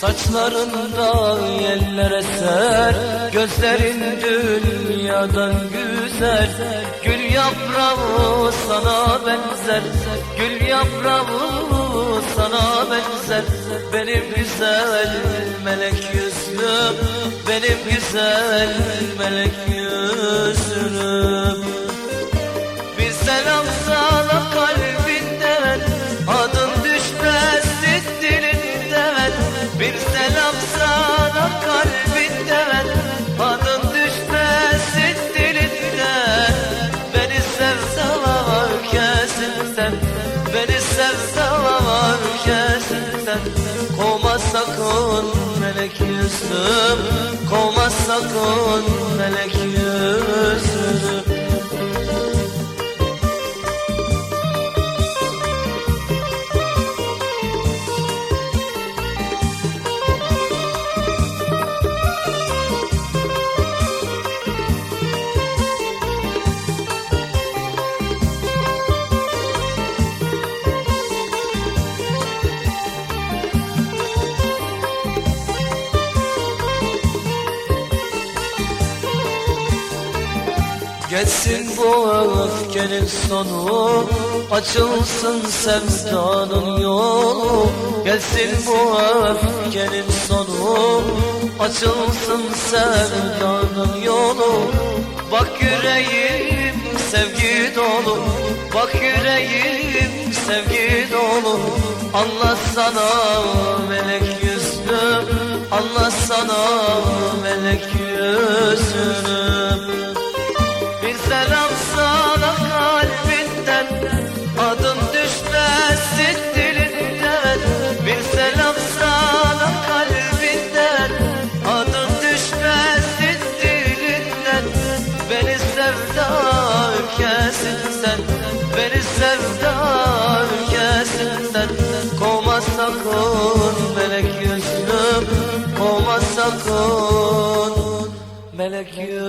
Saçlarında yeller eser Gözlerin dünyadan güzel. Gül yaprağı sana benzer Gül yaprağı sana benzer. Benim güzel melek yüzlüm Benim güzel melek yüzlüm bir selam sana Beni sevdalar kesinden Kovma sakın melek yüzlüm Kovma sakın melek yüzlüm Geçsin bu öfkenin sonu Açılsın sevdanın yolu. Gelsin bu öfkenin sonu Açılsın sevdanın yolu. Bak yüreğim sevgi dolu Bak yüreğim sevgi dolu. Anlatsana melek yüzlüm Anlatsana melek Adın düşmesin dilinden Bir selam sana kalbinden Adın düşmesin dilinden Beni sevda ülkesinden Beni sevda ülkesinden. Kovma sakın melek yüzlüm Kovma sakın melek yüzlüm